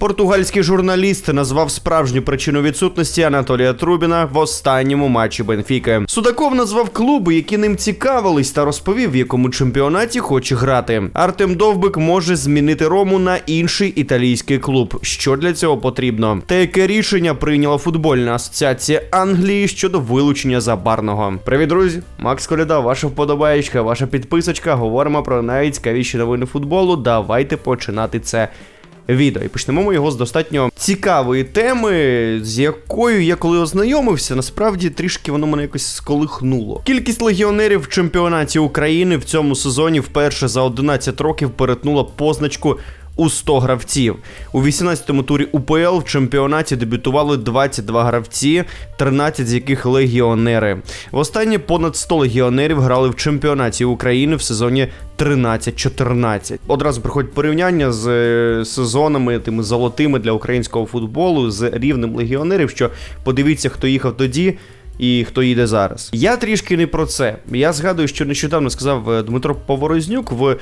Португальський журналіст назвав справжню причину відсутності Анатолія Трубіна в останньому матчі Бенфіки. Судаков назвав клуби, які ним цікавились, та розповів, в якому чемпіонаті хоче грати. Артем Довбик може змінити Рому на інший італійський клуб. Що для цього потрібно? Та яке рішення прийняла футбольна асоціація Англії щодо вилучення забарного? Привіт, друзі! Макс Коляда, ваша вподобаєчка, ваша підписочка. Говоримо про найцікавіші новини футболу. Давайте починати це відео. І почнемо його з достатньо цікавої теми, з якою я коли ознайомився, насправді трішки воно мене якось сколихнуло. Кількість легіонерів в чемпіонаті України в цьому сезоні вперше за 11 років перетнула позначку. У 100 гравців у 18-му турі УПЛ в чемпіонаті дебютували 22 гравці, 13 з яких легіонери. Востаннє понад 100 легіонерів грали в чемпіонаті України в сезоні 13-14. Одразу приходить порівняння з е, сезонами тими золотими для українського футболу з рівнем легіонерів. Що подивіться, хто їхав тоді. І хто їде зараз. Я трішки не про це. Я згадую, що нещодавно сказав е, Дмитро Поворознюк в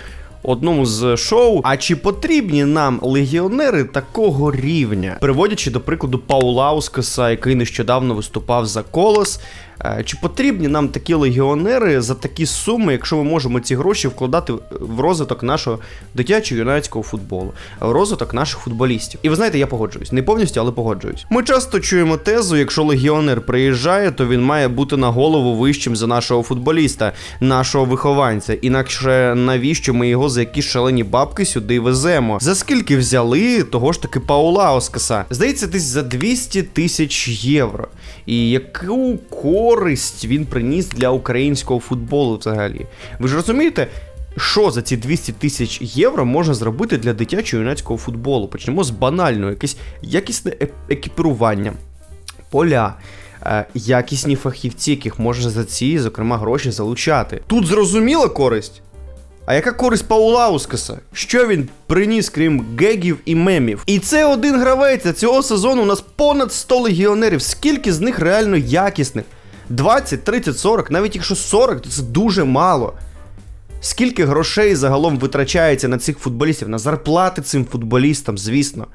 одному з шоу. А чи потрібні нам легіонери такого рівня? Приводячи до прикладу Паулаускаса, який нещодавно виступав за колос. Е, Чи потрібні нам такі легіонери за такі суми, якщо ми можемо ці гроші вкладати в розвиток нашого дитячого юнацького футболу, в розвиток наших футболістів? І ви знаєте, я погоджуюсь. Не повністю, але погоджуюсь. Ми часто чуємо тезу: якщо легіонер приїжджає, то він має бути на голову вищим за нашого футболіста, нашого вихованця. Інакше навіщо ми його за якісь шалені бабки сюди веземо? За скільки взяли того ж таки Паула Оскаса? Здається, десь за 200 тисяч євро. І яку користь він приніс для українського футболу взагалі? Ви ж розумієте? Що за ці 200 тисяч євро можна зробити для дитячого юнацького футболу? Почнемо з банального, якесь якісне екіпірування, поля, е, якісні фахівці, яких можна за ці, зокрема, гроші залучати. Тут зрозуміла користь. А яка користь Паулаускаса? Що він приніс, крім гегів і мемів? І це один гравець. Цього сезону у нас понад 100 легіонерів. Скільки з них реально якісних? 20, 30, 40, навіть якщо 40, то це дуже мало. Скільки грошей загалом витрачається на цих футболістів, на зарплати цим футболістам, звісно.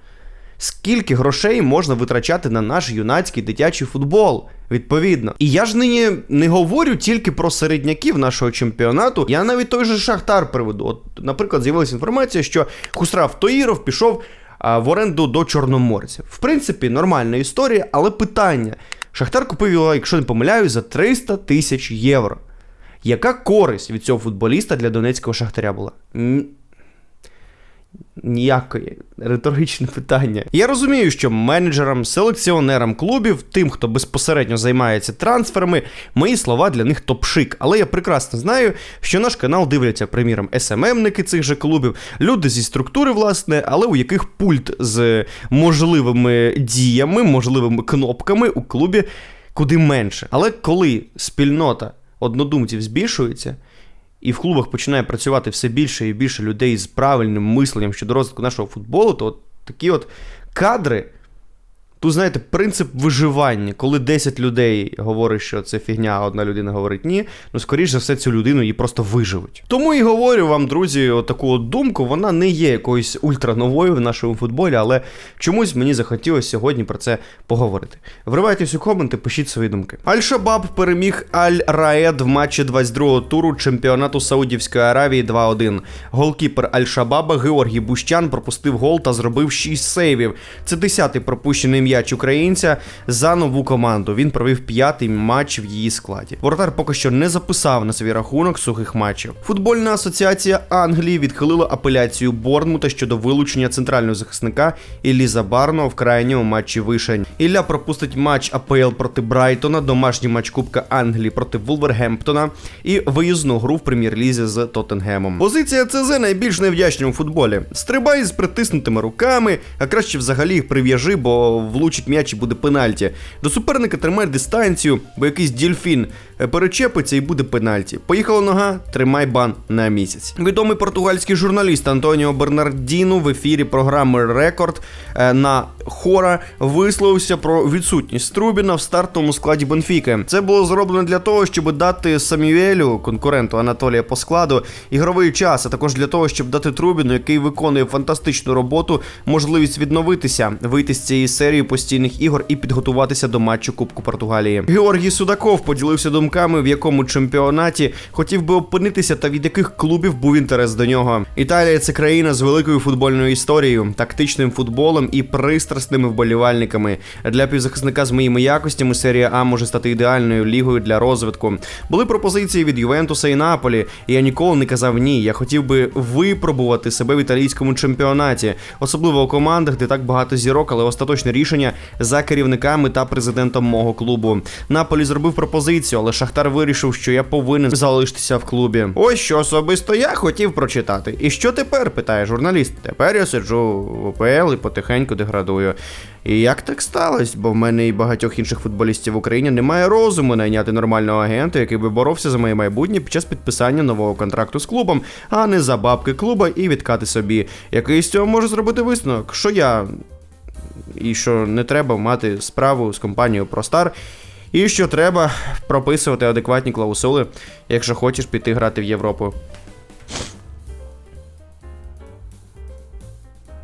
Скільки грошей можна витрачати на наш юнацький дитячий футбол? Відповідно. І я ж нині не говорю тільки про середняків нашого чемпіонату. Я навіть той же Шахтар приведу. От, наприклад, з'явилася інформація, що Хусрав Тоїров пішов а, в оренду до Чорноморця. В принципі, нормальна історія, але питання: Шахтар купив його, якщо не помиляюсь, за 300 тисяч євро. Яка користь від цього футболіста для донецького шахтаря була? Ніякої риторичне питання. Я розумію, що менеджерам, селекціонерам клубів, тим, хто безпосередньо займається трансферами, мої слова для них топшик. Але я прекрасно знаю, що наш канал дивляться, приміром, СММники цих же клубів, люди зі структури, власне, але у яких пульт з можливими діями, можливими кнопками у клубі куди менше. Але коли спільнота однодумців збільшується. І в клубах починає працювати все більше і більше людей з правильним мисленням щодо розвитку нашого футболу, то от такі от кадри. Тут, знаєте, принцип виживання, коли 10 людей говорить, що це фігня, а одна людина говорить ні, ну скоріш за все цю людину її просто виживуть. Тому і говорю вам, друзі, таку от думку, вона не є якоюсь ультрановою в нашому футболі, але чомусь мені захотілося сьогодні про це поговорити. Вривайтесь у коменти, пишіть свої думки. Аль-Шабаб переміг Аль-Раед в матчі 22-го туру чемпіонату Саудівської Аравії 2-1. Голкіпер Аль-Шабаба Георгій Бущан пропустив гол та зробив 6 сейвів. Це 10-й пропущений м'яч українця за нову команду. Він провів п'ятий матч в її складі. Воротар поки що не записав на свій рахунок сухих матчів. Футбольна асоціація Англії відхилила апеляцію Борнмута щодо вилучення центрального захисника Іллі Забарного в крайньому матчі вишень. Ілля пропустить матч АПЛ проти Брайтона, домашній матч Кубка Англії проти Вулвергемптона і виїзну гру в прем'єр-лізі з Тоттенгемом. Позиція ЦЗ найбільш невдячна у футболі. Стрибай з притиснутими руками, а краще взагалі їх прив'яжи, бо влучить м'яч і буде пенальті. До суперника тримає дистанцію, бо якийсь дільфін перечепиться і буде пенальті. Поїхала нога, тримай бан на місяць. Відомий португальський журналіст Антоніо Бернардіно в ефірі програми Рекорд е, на Хора висловився про відсутність Трубіна в стартовому складі Бенфіки. Це було зроблено для того, щоб дати Самюелю, конкуренту Анатолія по складу, ігровий час, а також для того, щоб дати Трубіну, який виконує фантастичну роботу, можливість відновитися, вийти з цієї серії постійних ігор і підготуватися до матчу Кубку Португалії. Георгій Судаков поділився думками, в якому чемпіонаті хотів би опинитися та від яких клубів був інтерес до нього. Італія це країна з великою футбольною історією, тактичним футболом і пристрасними вболівальниками. Для півзахисника з моїми якостями серія А може стати ідеальною лігою для розвитку. Були пропозиції від Ювентуса і Наполі, і я ніколи не казав ні. Я хотів би випробувати себе в італійському чемпіонаті, особливо у командах, де так багато зірок, але остаточне рішення за керівниками та президентом мого клубу. Наполі зробив пропозицію, але Шахтар вирішив, що я повинен залишитися в клубі. Ось що особисто я хотів прочитати. І що тепер? питає журналіст. Тепер я сиджу в ОПЛ і потихеньку деградую. І як так сталося? Бо в мене і багатьох інших футболістів в Україні немає розуму найняти нормального агента, який би боровся за моє майбутнє під час підписання нового контракту з клубом, а не за бабки клуба і відкати собі. Який з цього може зробити висновок? Що я і що не треба мати справу з компанією ProStar, і що треба прописувати адекватні клаусули, якщо хочеш піти грати в Європу.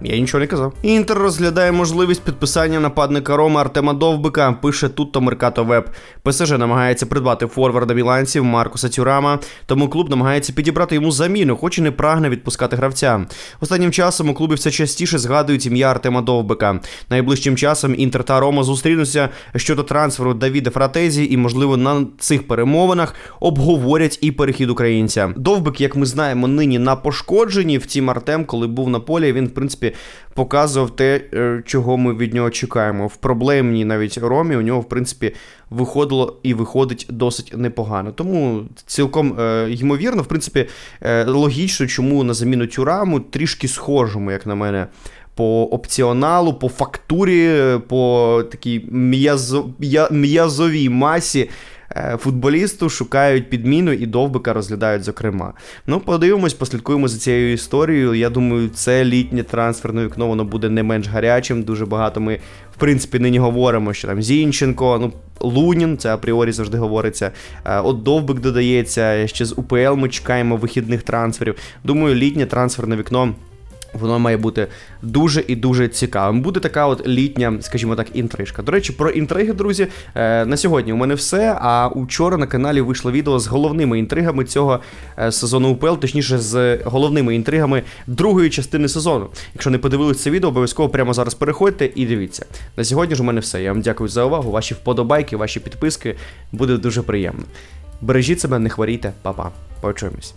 Я нічого не казав. Інтер розглядає можливість підписання нападника Рома Артема Довбика. Пише тут то Меркато Веб. ПСЖ намагається придбати форварда міланців Маркуса Тюрама, тому клуб намагається підібрати йому заміну, хоч і не прагне відпускати гравця. Останнім часом у клубі все частіше згадують ім'я Артема Довбика. Найближчим часом Інтер та Рома зустрінуться щодо трансферу Давіда Фратезі, і, можливо, на цих перемовинах обговорять і перехід українця. Довбик, як ми знаємо, нині на пошкодженні. Втім, Артем, коли був на полі, він в принципі показував те, е, чого ми від нього чекаємо. В проблемній навіть ромі у нього, в принципі, виходило і виходить досить непогано. Тому цілком е, ймовірно, в принципі, е, логічно, чому на заміну тюраму трішки схожому, як на мене. По опціоналу, по фактурі, е, по такій м'язо- м'язовій масі футболісту шукають підміну і довбика розглядають зокрема. Ну, подивимось, послідкуємо за цією історією. Я думаю, це літнє трансферне вікно воно буде не менш гарячим. Дуже багато ми, в принципі, нині говоримо, що там Зінченко, ну. Лунін, це апріорі завжди говориться. Е, От Довбик додається. Ще з УПЛ ми чекаємо вихідних трансферів. Думаю, літнє трансферне вікно. Воно має бути дуже і дуже цікавим. Буде така от літня, скажімо так, інтрижка. До речі, про інтриги, друзі. е, На сьогодні у мене все. А учора на каналі вийшло відео з головними інтригами цього е, сезону УПЛ, точніше, з головними інтригами другої частини сезону. Якщо не подивились це відео, обов'язково прямо зараз переходьте і дивіться. На сьогодні ж у мене все. Я вам дякую за увагу. Ваші вподобайки, ваші підписки. Буде дуже приємно. Бережіть себе, не хворійте, па-па. Почуємось.